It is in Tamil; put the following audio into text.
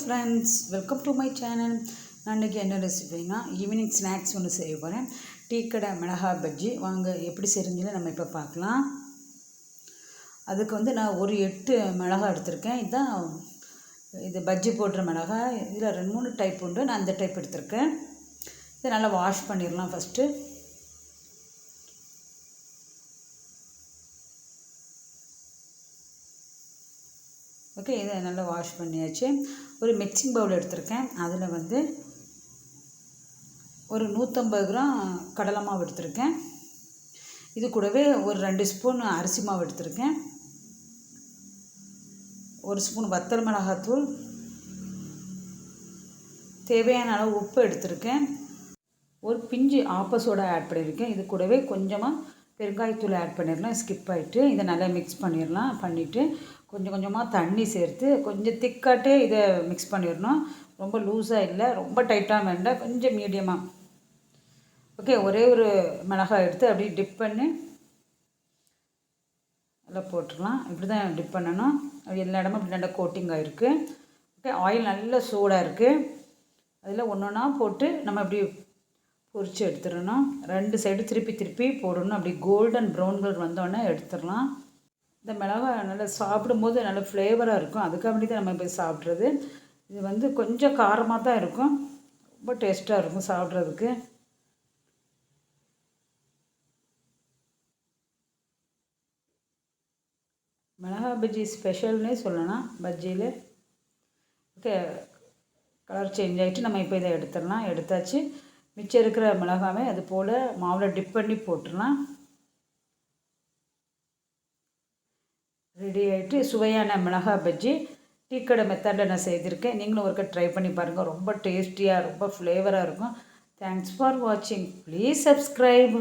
Friends welcome to my channel நான் இன்றைக்கி என்ன ரெசிபினா ஈவினிங் ஸ்நாக்ஸ் ஒன்று செய்ய போகிறேன் டீ கடை மிளகா பஜ்ஜி. வாங்க எப்படி செஞ்சுன்னு நம்ம இப்போ பார்க்கலாம். அதுக்கு வந்து நான் ஒரு எட்டு மிளகா எடுத்திருக்கேன். இதுதான் இது பஜ்ஜி போடுற மிளகா. இதில் ரெண்டு மூணு டைப் உண்டு. நான் இந்த டைப் எடுத்திருக்கேன். இதை நல்லா வாஷ் பண்ணிடலாம் ஃபஸ்ட்டு ஓகே இதை நல்லா வாஷ் பண்ணியாச்சு. ஒரு மிக்சிங் பவுல் எடுத்திருக்கேன். அதில் வந்து ஒரு நூற்றம்பது கிராம் கடலை மாவு எடுத்திருக்கேன். இது கூடவே ஒரு ரெண்டு ஸ்பூன் அரிசி மாவு எடுத்திருக்கேன். ஒரு ஸ்பூன் வத்தல் மிளகாத்தூள். தேவையான அளவு உப்பு எடுத்திருக்கேன். ஒரு பிஞ்சு ஆப்ப ஆட் பண்ணியிருக்கேன். இது கூடவே கொஞ்சமாக பெருங்காயத்தூள் ஆட் பண்ணிடலாம் ஸ்கிப் ஆகிட்டு இதை நல்லா மிக்ஸ் பண்ணிடலாம். பண்ணிவிட்டு கொஞ்சம் கொஞ்சமாக தண்ணி சேர்த்து கொஞ்சம் திக்காட்டே இதை மிக்ஸ் பண்ணிடணும். ரொம்ப லூஸாக இல்லை ரொம்ப டைட்டாக வேண்டாம் கொஞ்சம் மீடியமாக ஓகே ஒரே ஒரு மிளகாய் எடுத்து அப்படியே டிப் பண்ணி அதில் போட்டுடலாம். இப்படி தான் டிப் பண்ணணும். அது எல்லா இடமும் இப்படி நல்லா கோட்டிங் ஆகிருக்கு ஓகே ஆயில் நல்லா சூடாக இருக்குது அதில் ஒன்று ஒன்றா போட்டு நம்ம இப்படி பொரித்து எடுத்துடணும். ரெண்டு சைடு திருப்பி திருப்பி போடணும். அப்படி கோல்டன் ப்ரௌன் கலர் வந்தோடனே எடுத்துடலாம். இந்த மிளகாய் நல்லா சாப்பிடும்போது நல்ல ஃப்ளேவராக இருக்கும். அதுக்காக வேண்டி தான் நம்ம போய் சாப்பிட்றது. இது வந்து கொஞ்சம் காரமாக தான் இருக்கும். ரொம்ப டேஸ்ட்டாக இருக்கும் சாப்பிட்றதுக்கு. மிளகா பஜ்ஜி ஸ்பெஷல்னே சொல்லலாம் பஜ்ஜியில். ஓகே கலர் சேஞ்ச் ஆகிட்டு நம்ம இப்போ இதை எடுத்துடலாம். எடுத்தாச்சு. மிச்சம் இருக்கிற மிளகாவை அது போல் மாவில் டிப் பண்ணி போட்டுடலாம். ரெடி ஆகிட்டு சுவையான மிளகா பஜ்ஜி. டீக்கடை மெத்தடில் நான் செய்திருக்கேன். நீங்களும் ஒருக்க ட்ரை பண்ணி பாருங்கள் ரொம்ப டேஸ்டியாக ரொம்ப ஃப்ளேவராக இருக்கும். தேங்க்ஸ் ஃபார் வாட்சிங் ப்ளீஸ் சப்ஸ்கிரைப்